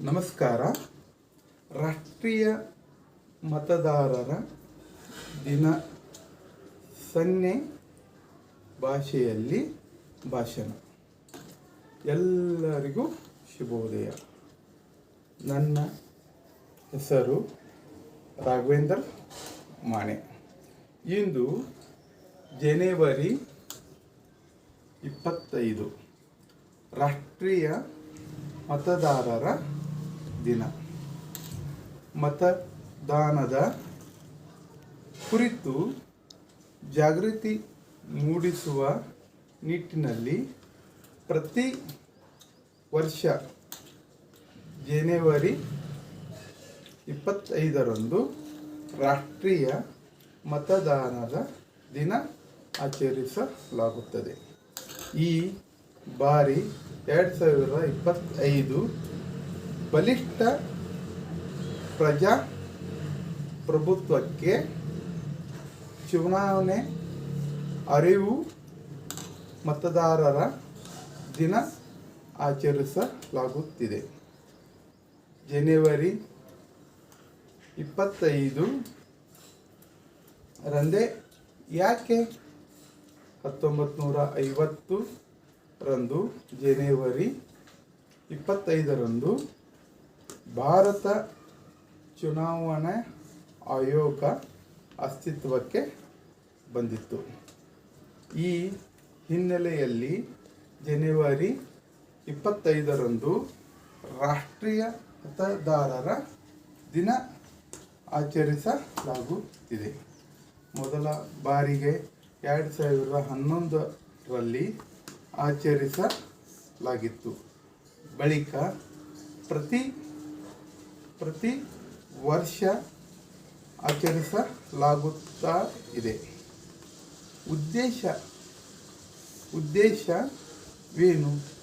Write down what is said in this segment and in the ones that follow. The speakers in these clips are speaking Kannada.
ನಮಸ್ಕಾರ. ರಾಷ್ಟ್ರೀಯ ಮತದಾರರ ದಿನ ಸನ್ನೆ ಭಾಷೆಯಲ್ಲಿ ಭಾಷಣ. ಎಲ್ಲರಿಗೂ ಶುಭೋದಯ. ನನ್ನ ಹೆಸರು ರಾಘವೇಂದ್ರ ಮಾಣೆ. ಇಂದು ಜನವರಿ ಇಪ್ಪತ್ತೈದು. ರಾಷ್ಟ್ರೀಯ ಮತದಾರರ ದಿನ. ಮತದಾನದ ಕುರಿತು ಜಾಗೃತಿ ಮೂಡಿಸುವ ನಿಟ್ಟಿನಲ್ಲಿ ಪ್ರತಿ ವರ್ಷ ಜನವರಿ ಇಪ್ಪತ್ತೈದರಂದು ರಾಷ್ಟ್ರೀಯ ಮತದಾನದ ದಿನ ಆಚರಿಸಲಾಗುತ್ತದೆ. ಈ ಬಾರಿ ಎರಡು ಸಾವಿರದ ಇಪ್ಪತ್ತೈದು ಬಲಿಷ್ಠ ಪ್ರಜಾ ಪ್ರಭುತ್ವಕ್ಕೆ ಚುನಾವಣೆ ಅರಿವು ಮತದಾರರ ದಿನ ಆಚರಿಸಲಾಗುತ್ತಿದೆ. ಜನವರಿ ಇಪ್ಪತ್ತೈದು ರಂದೇ ಯಾಕೆ ಹತ್ತೊಂಬತ್ತು ನೂರ ಐವತ್ತು ರಂದು ಜನವರಿ ಇಪ್ಪತ್ತೈದರಂದು ಭಾರತ ಚುನಾವಣಾ ಆಯೋಗ ಅಸ್ತಿತ್ವಕ್ಕೆ ಬಂದಿತ್ತು. ಈ ಹಿನ್ನೆಲೆಯಲ್ಲಿ ಜನವರಿ ಇಪ್ಪತ್ತೈದರಂದು ರಾಷ್ಟ್ರೀಯ ಮತದಾರರ ದಿನ ಆಚರಿಸಲಾಗುತ್ತಿದೆ. ಮೊದಲ ಬಾರಿಗೆ ಎರಡು ಸಾವಿರದ ಹನ್ನೊಂದರಲ್ಲಿ ಆಚರಿಸಲಾಗಿತ್ತು. ಬಳಿಕ ಪ್ರತಿ ಪ್ರತಿ ವರ್ಷ ಆಚರಿಸಲಾಗುತ್ತಾ ಇದೆ. ಉದ್ದೇಶ, ಉದ್ದೇಶವೇನು?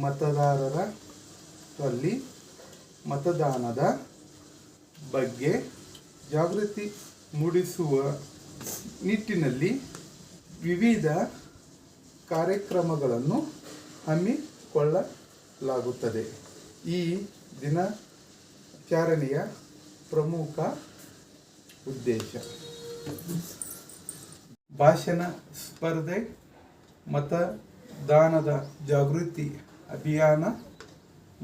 ಮತದಾರರಲ್ಲಿ ಮತದಾನದ ಬಗ್ಗೆ ಜಾಗೃತಿ ಮೂಡಿಸುವ ನಿಟ್ಟಿನಲ್ಲಿ ವಿವಿಧ ಕಾರ್ಯಕ್ರಮಗಳನ್ನು ಹಮ್ಮಿಕೊಳ್ಳಲಾಗುತ್ತದೆ. ಈ ದಿನಾಚರಣೆಯ ಪ್ರಮುಖ ಉದ್ದೇಶ. ಭಾಷಣ ಸ್ಪರ್ಧೆ, ಮತದಾನದ ಜಾಗೃತಿ ಅಭಿಯಾನ,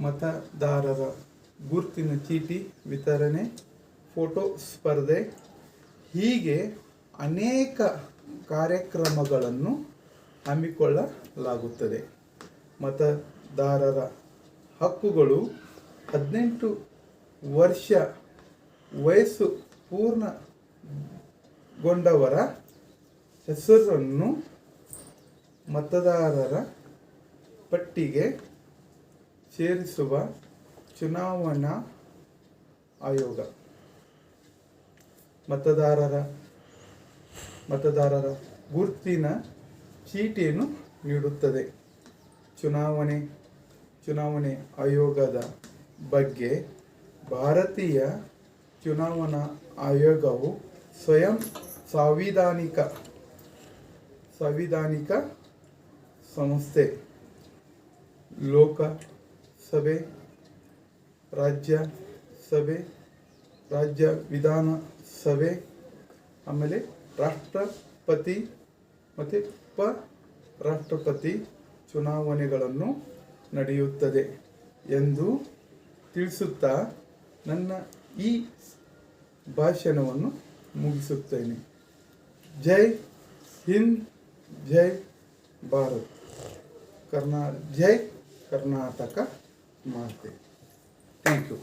ಮತದಾರರ ಗುರುತಿನ ಚೀಟಿ ವಿತರಣೆ, ಫೋಟೋ ಸ್ಪರ್ಧೆ. ಹೀಗೆ ಅನೇಕ ಕಾರ್ಯಕ್ರಮಗಳನ್ನು ಹಮ್ಮಿಕೊಳ್ಳಲಾಗುತ್ತದೆ. ಮತದಾರರ ಹಕ್ಕುಗಳು ಹದಿನೆಂಟು ವರ್ಷ ವಯಸ್ಸು ಪೂರ್ಣಗೊಂಡವರ ಹೆಸರನ್ನು ಮತದಾರರ ಪಟ್ಟಿಗೆ ಸೇರಿಸುವ ಚುನಾವಣಾ ಆಯೋಗ. ಮತದಾರರ ಮತದಾರರ ಗುರುತಿನ ಚೀಟಿಯನ್ನು ನೀಡುತ್ತದೆ. ಚುನಾವಣೆ ಚುನಾವಣೆ ಆಯೋಗದ ಬಗ್ಗೆ ಭಾರತೀಯ ಚುನಾವಣಾ ಆಯೋಗವು ಸ್ವಯಂ ಸಾಂವಿಧಾನಿಕ, ಸಂವಿಧಾನಿಕ ಸಂಸ್ಥೆ, ಲೋಕಸಭೆ ರಾಜ್ಯ ಸಭೆ ರಾಜ್ಯ ವಿಧಾನಸಭೆ, ಆಮೇಲೆ ರಾಷ್ಟ್ರಪತಿ ಮತ್ತು ಉಪ ರಾಷ್ಟ್ರಪತಿ ಚುನಾವಣೆಗಳನ್ನು ನಡೆಯುತ್ತದೆ ಎಂದು ತಿಳಿಸುತ್ತಾ ನನ್ನ ಈ ಭಾಷಣವನ್ನು ಮುಗಿಸುತ್ತೇನೆ. ಜೈ ಹಿಂದ್ ಜೈ ಭಾರತ್. ಕರ್ನಾ ಜೈ ಕರ್ನಾಟಕ ಮಾತೆ. Thank you